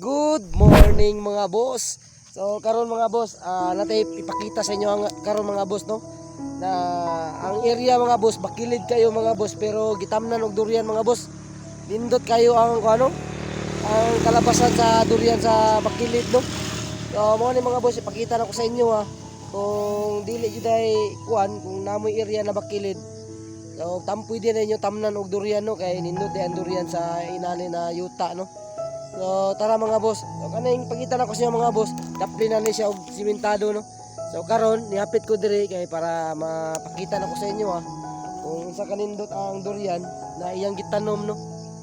Good morning mga boss. So karon mga boss, ah natay ipakita sa inyo ang karon mga boss no na ang area mga boss bakilid kayo mga boss pero gitamnan og durian mga boss. Nindot kayo ang ano ang kalabasan sa durian sa bakilid no. So mo ni mga boss ipakita na ko sa inyo ha kung dili jud ay kuan kung namoy area na bakilid So, tampoy din ninyo tamnan og durian no kay nindot ang durian sa inani na yuta no. So, tara mga boss. So, kaning pagita na ko siya mga boss, dapli na ni siya og simentado no. So, karon niapit ko diri kay para mapakita na ko sa inyo ha kung sa kanindot ang durian na iyang gitanom no.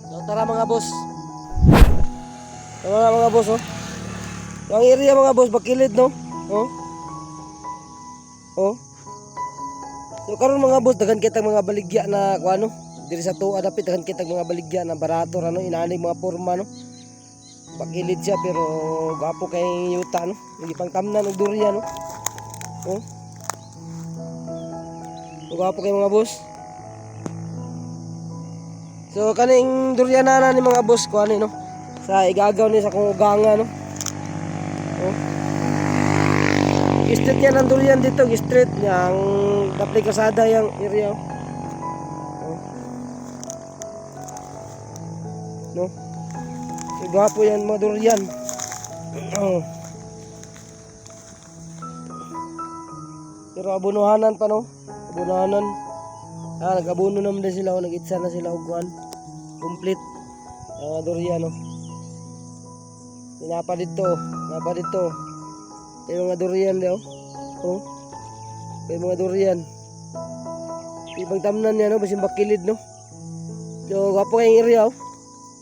So, tara mga boss. So, mga boss oh. So, ang area mga boss bakilid no. Oh. Oh. So karon mga boss daghan kita mga baligya na kuano diri sa tuwa dapit daghan kita mga baligya na barato ano inani mga porma no. Pagilid siya pero gwapo kay yuta no. Hindi pang tamnan og durian no. Oh. Gwapo kay mga boss. So kaning durian na ni mga boss ko ano no. Sa igagaw ni sa kung uganga no. Oh. Street yan ang durian dito, street niya ang dapli kasada yung area. Oh. No? Gwapo yan mga durian. Oh. Pero abunuhanan pa no? Abunuhanan. Ah, nag-abuno naman din sila o nag-itsa na sila og kuan. Complete. Ang durian no. Pinapa dito, pinapa dito. May mga durian daw. Oh. May mga durian. Ibang tamnan niya no, basin bakilid no. So, gwapo kayong area oh.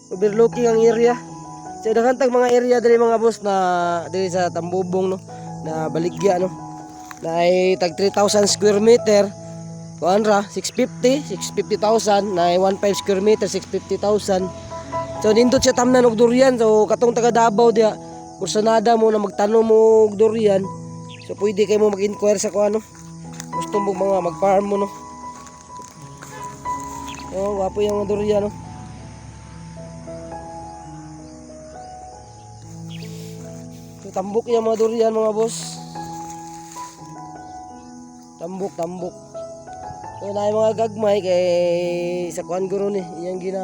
Overlooking ang area. So, daghan tag mga area diri mga boss na diri sa Tambubong no, na baligya no. Na ay tag 3,000 square meter. Kuan ra 650, 650,000 na ay 15 square meter 650,000. So nindot siya tamnan og durian. So katong taga Davao dia kursanada mo na magtanom mo og durian. So pwede kayo mo mag-inquire sa kuano. Gusto mo mga mag-farm mo no. Oh, wapo yung durian no. Tambok yung mga durian mga boss. Tambok, tambok. So, na mga gagmay kay sa kuan guro ni, iyang gina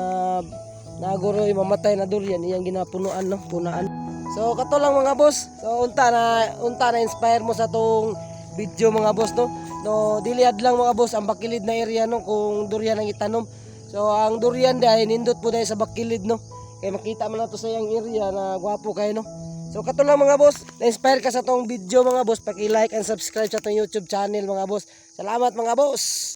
naguro yung mamatay na durian, iyang ginapunuan no, punaan. So kato lang mga boss. So unta na unta na inspire mo sa tong video mga boss no. No diliad lang mga boss ang bakilid na area no kung durian ang itanom. So ang durian dai nindot po dai sa bakilid no. Kay makita man nato sa yang area na gwapo kayo no. So kato lang mga boss, na-inspire ka sa tong video mga boss, paki-like and subscribe sa tong YouTube channel mga boss. Salamat mga boss.